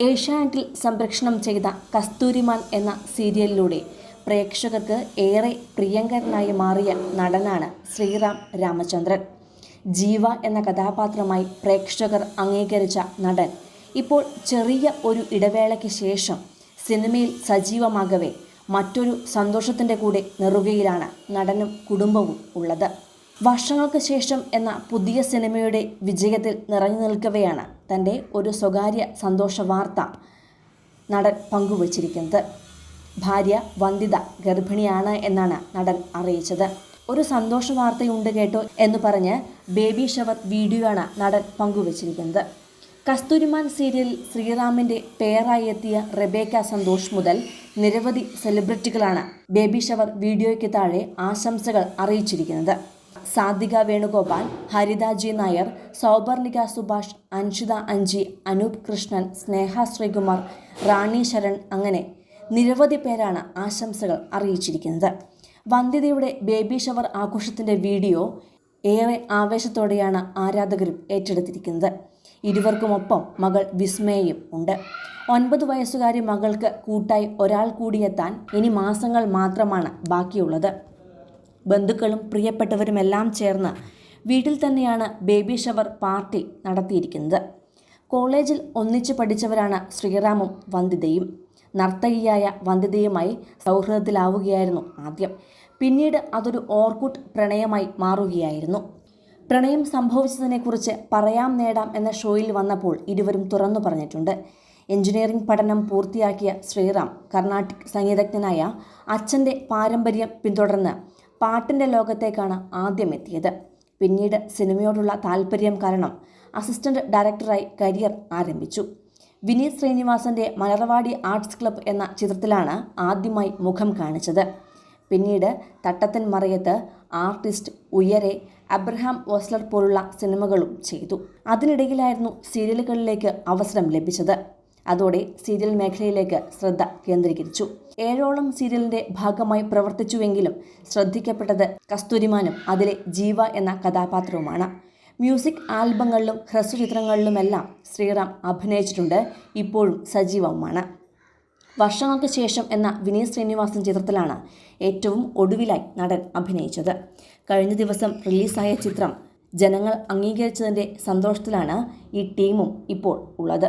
ഏഷ്യാനെറ്റിൽ സംപ്രേഷണം ചെയ്ത കസ്തൂരിമാൻ എന്ന സീരിയലിലൂടെ പ്രേക്ഷകർക്ക് ഏറെ പ്രിയങ്കരനായി മാറിയ നടനാണ് ശ്രീറാം രാമചന്ദ്രൻ. ജീവ എന്ന കഥാപാത്രമായി പ്രേക്ഷകർ അംഗീകരിച്ച നടൻ ഇപ്പോൾ ചെറിയ ഒരു ഇടവേളയ്ക്ക് ശേഷം സിനിമയിൽ സജീവമാകവേ മറ്റൊരു സന്തോഷത്തിന്റെ കൂടെ നെറുകയിലാണ് നടനും കുടുംബവും ഉള്ളത്. വർഷങ്ങൾക്ക് ശേഷം എന്ന പുതിയ സിനിമയുടെ വിജയത്തിൽ നിറഞ്ഞു നിൽക്കവെയാണ് തന്റെ ഒരു സ്വകാര്യ സന്തോഷ വാർത്ത നടൻ പങ്കുവച്ചിരിക്കുന്നത്. ഭാര്യ വന്ദിത ഗർഭിണിയാണ് എന്നാണ് നടൻ അറിയിച്ചത്. ഒരു സന്തോഷ വാർത്തയുണ്ട് കേട്ടോ എന്ന് പറഞ്ഞ് ബേബി ഷവർ വീഡിയോ ആണ് നടൻ പങ്കുവച്ചിരിക്കുന്നത്. കസ്തൂരിമാൻ സീരിയലിൽ ശ്രീറാമിന്റെ പേരായി എത്തിയ റെബേക്ക സന്തോഷ് മുതൽ നിരവധി സെലിബ്രിറ്റികളാണ് ബേബി ഷവർ വീഡിയോയ്ക്ക് താഴെ ആശംസകൾ അറിയിച്ചിരിക്കുന്നത്. സാധിക വേണുഗോപാൽ ഹരിത ജി നായർ സൗബർണിക സുഭാഷ് അൻഷിത അഞ്ചി അനൂപ് കൃഷ്ണൻ സ്നേഹ ശ്രീകുമാർ റാണി ശരൺ അങ്ങനെ നിരവധി പേരാണ് ആശംസകൾ അറിയിച്ചിരിക്കുന്നത്. വന്ധ്യതയുടെ ബേബി ഷവർ ആഘോഷത്തിന്റെ വീഡിയോ ഏറെ ആവേശത്തോടെയാണ് ആരാധകരും ഏറ്റെടുത്തിരിക്കുന്നത്. ഇരുവർക്കുമൊപ്പം മകൾ വിസ്മയയും ഉണ്ട്. ഒൻപത് വയസ്സുകാരി മകൾക്ക് കൂട്ടായി ഒരാൾ കൂടിയെത്താൻ ഇനി മാസങ്ങൾ മാത്രമാണ് ബാക്കിയുള്ളത്. ബന്ധുക്കളും പ്രിയപ്പെട്ടവരുമെല്ലാം ചേർന്ന് വീട്ടിൽ തന്നെയാണ് ബേബി ഷവർ പാർട്ടി നടത്തിയിരിക്കുന്നത്. കോളേജിൽ ഒന്നിച്ച് പഠിച്ചവരാണ് ശ്രീറാമും വന്ദിതയും. നർത്തകിയായ വന്ദിതയുമായി സൗഹൃദത്തിലാവുകയായിരുന്നു ആദ്യം. പിന്നീട് അതൊരു ഓർക്കുട്ട് പ്രണയമായി മാറുകയായിരുന്നു. പ്രണയം സംഭവിച്ചതിനെക്കുറിച്ച് പറയാം നേടാം എന്ന ഷോയിൽ വന്നപ്പോൾ ഇരുവരും തുറന്നു പറഞ്ഞിട്ടുണ്ട്. എഞ്ചിനീയറിംഗ് പഠനം പൂർത്തിയാക്കിയ ശ്രീറാം കർണാട്ടിക് സംഗീതജ്ഞനായ അച്ഛന്റെ പാരമ്പര്യം പിന്തുടർന്ന് പാട്ടിന്റെ ലോകത്തേക്കാണ് ആദ്യം എത്തിയത് പിന്നീട് സിനിമയോടുള്ള താല്പര്യം കാരണം അസിസ്റ്റന്റ് ഡയറക്ടറായി കരിയർ ആരംഭിച്ചു. വിനീത് ശ്രീനിവാസന്റെ മലർവാടി ആർട്സ് ക്ലബ്ബ് എന്ന ചിത്രത്തിലാണ് ആദ്യമായി മുഖം കാണിച്ചത്. പിന്നീട് Thattathin Marayathu Artist Uyare Abraham Ozler പോലുള്ള സിനിമകളും ചെയ്തു. അതിനിടയിലായിരുന്നു സീരിയലുകളിലേക്ക് അവസരം ലഭിച്ചത്. അതോടെ സീരിയൽ മേഖലയിലേക്ക് ശ്രദ്ധ കേന്ദ്രീകരിച്ചു. ഏഴോളം സീരിയലിന്റെ ഭാഗമായി പ്രവർത്തിച്ചുവെങ്കിലും ശ്രദ്ധിക്കപ്പെട്ടത് കസ്തൂരിമാനും അതിലെ ജീവ എന്ന കഥാപാത്രവുമാണ്. മ്യൂസിക് ആൽബങ്ങളിലും ഹ്രസ്വചിത്രങ്ങളിലുമെല്ലാം ശ്രീറാം അഭിനയിച്ചിട്ടുണ്ട് ഇപ്പോഴും സജീവവുമാണ്. വർഷങ്ങൾക്ക് ശേഷം എന്ന വിനീത് ശ്രീനിവാസൻ ചിത്രത്തിലാണ് ഏറ്റവും ഒടുവിലായി നടൻ അഭിനയിച്ചത്. കഴിഞ്ഞ ദിവസം റിലീസായ ചിത്രം ജനങ്ങൾ അംഗീകരിച്ചതിന്റെ സന്തോഷത്തിലാണ് ഈ ടീമും ഇപ്പോൾ ഉള്ളത്.